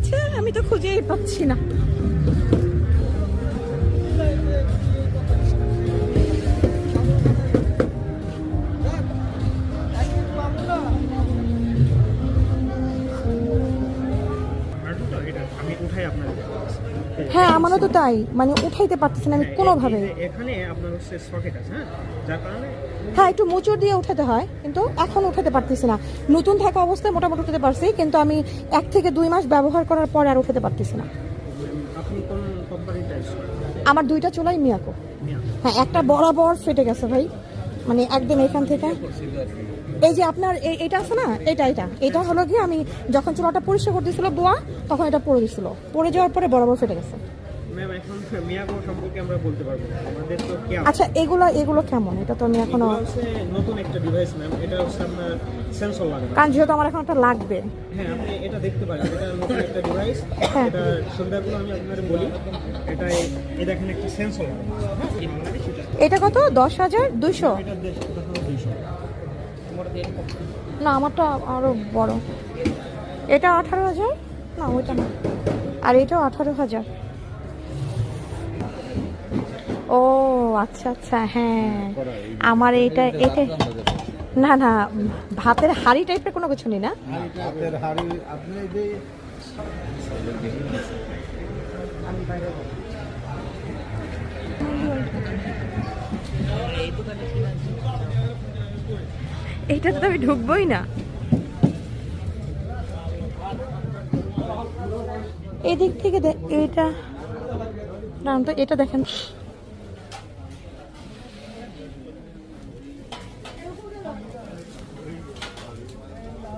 আছে? আমি তো খুঁজেই পাচ্ছি না। হ্যাঁ আমারও তো তাই। মানে উঠাইতে পারতেছি না আমি কোনোভাবে। এখানে আপনার হচ্ছে সকেট আছে হ্যাঁ? যার কারণে হ্যাঁ একটু মোচড় দিয়ে উঠাতে হয় কিন্তু এখন উঠাতে পারতেছি না। নতুন থাকা অবস্থায় মোটামুটি উঠাতে পারছি কিন্তু আমি এক থেকে দুই মাস ব্যবহার করার পর আর উঠাতে পারতেছি না। আমার দুইটা চুলাই মিয়াকো। হ্যাঁ একটা বরাবর ফেটে গেছে ভাই। মানে একদম এখান থেকে। এই যে আপনার এটা আছে না? এটা এটা। এটা হলো কি আমি যখন চুলাটা পরিষ্কার করতেছিল বোয়া তখন এটা পড়ে দিছিল পড়ে যাওয়ার পরে বরাবর ফেটে গেছে। আচ্ছা এগুলো এগুলো কেমন? এটা তো আমি এখনও নতুন একটা ডিভাইস ম্যাম এটা হচ্ছে আপনার সেন্সর লাগানো। কারণ যেহেতু আমার এখন একটা লাগবে। হ্যাঁ আপনি এটা দেখতে পারেন। এটা নতুন একটা ডিভাইস হ্যাঁ। এটা সুবিধাগুলো আমি আপনাদের বলি। এটা এই- এই দেখেন একটা সেন্সর এটা কত? দশ হাজার দেশ দুইশো না, আমারটা আরও বড়। এটা আঠারো হাজার? না, ওইটা না। আর এটাও আঠারো হাজার। ও আচ্ছা আচ্ছা হ্যাঁ। আমার এটা এটা না না, ভাতের হাড়ি টাইপের কোনো কিছু নেই না? এইটাতে তো আমি ঢুকবোই না। এদিক থেকে এটা নাম তো এটা দেখেন।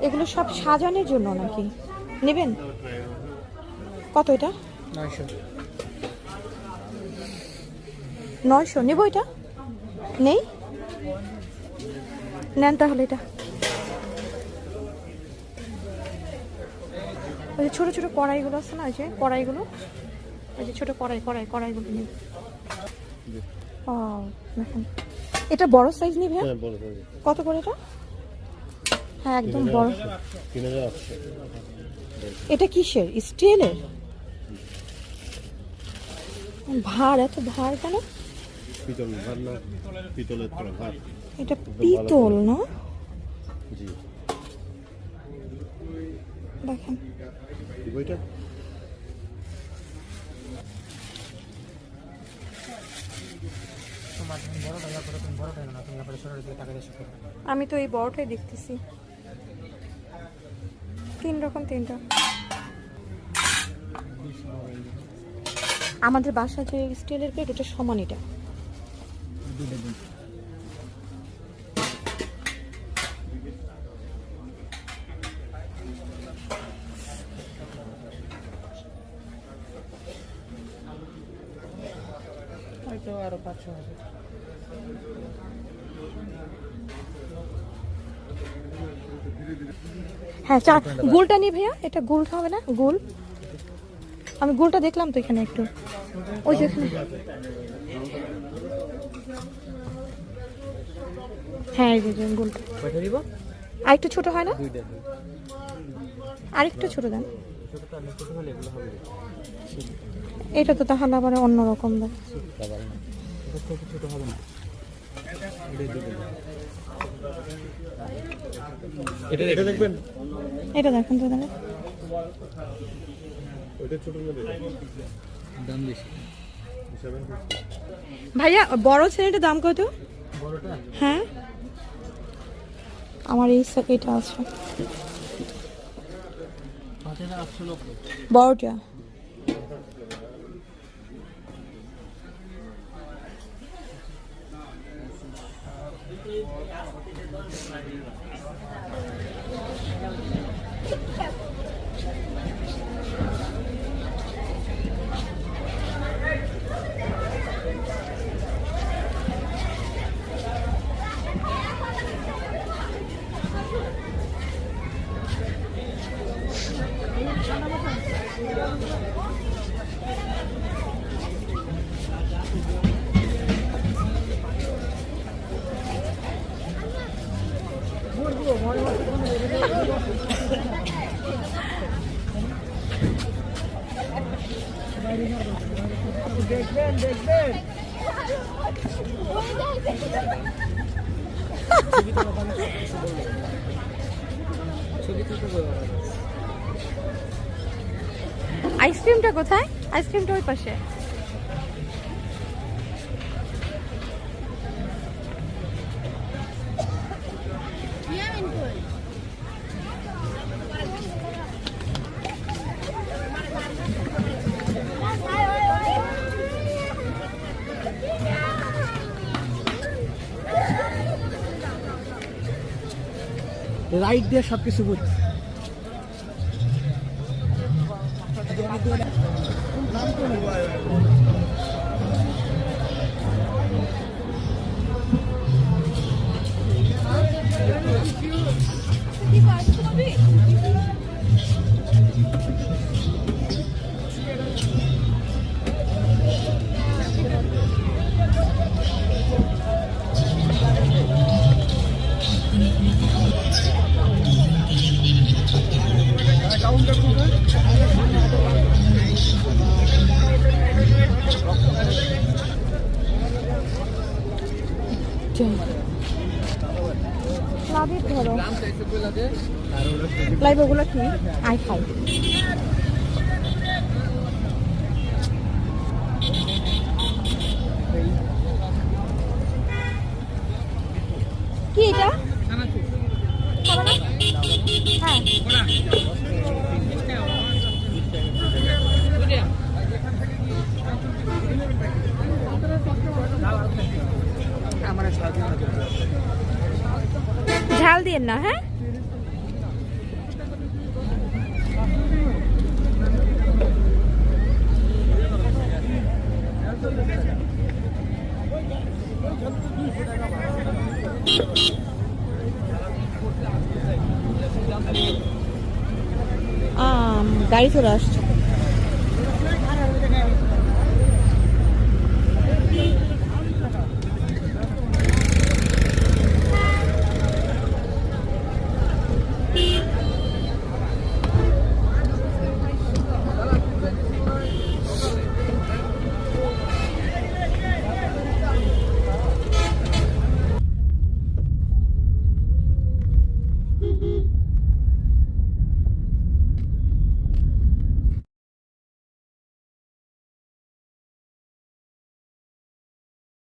এগুলো সব সাজানোর জন্য নাকি? নেবেন? কত এটা? নয়শো। নয়শো। নেব এটা? নেই? নেন তাহলে এটা। ওই যে ছোটো ছোটো কড়াইগুলো আছে না ওই যে কড়াইগুলো। ওই যে ছোটো কড়াই কড়াই কড়াইগুলো নেই ও দেখেন। এটা বড় সাইজ নিবে? হ্যাঁ বড় সাইজ কত করে এটা? হ্যাঁ একদম বড়। এটা কিসের? স্টিলের? ভার এত ভার কেন? পিতল ভাত না পিতলের ভাত এটা পিতল না? জি। দেখেন। বইটা? আমি তো এই বড়টাই দেখতেছি। তিন রকম তিনটা। আমাদের বাসা যে স্টিলের প্লেট ওটা সমান এটা। হয়তো আরও পাঁচশো আছে হ্যাঁ চা গুলটা নিয়ে ভাইয়া? এটা গুল হবে না? গুল? আমি গুলটা দেখলাম তো এখানে একটু। ওই যে হ্যাঁ গুলটা। আর একটু ছোট হয় না? দুইটা আর ছোট দেন। এটা তো তাহলে আবার অন্যরকম এটা থেকে ছোট হবে না। এটা এটা দেখবেন এটা দেখেন তো ছোট দাম বেশি। ভাইয়া বড় ছেলেটার দাম কত? হ্যাঁ। আমার এই এটা আছে। বারোটা দেখবেন দেখবেন আইসক্রিমটা কোথায়? আইসক্রিমটা ওই পাশে। রাইট দিয়ে সব কিছু বুঝ লাভের ধরো। লাইভ ওগুলো কি? আই খাই কি এটা খাবে না? হ্যাঁ ঝাল দিয়ে না হ্যাঁ? গাড়ি চলে আসছে।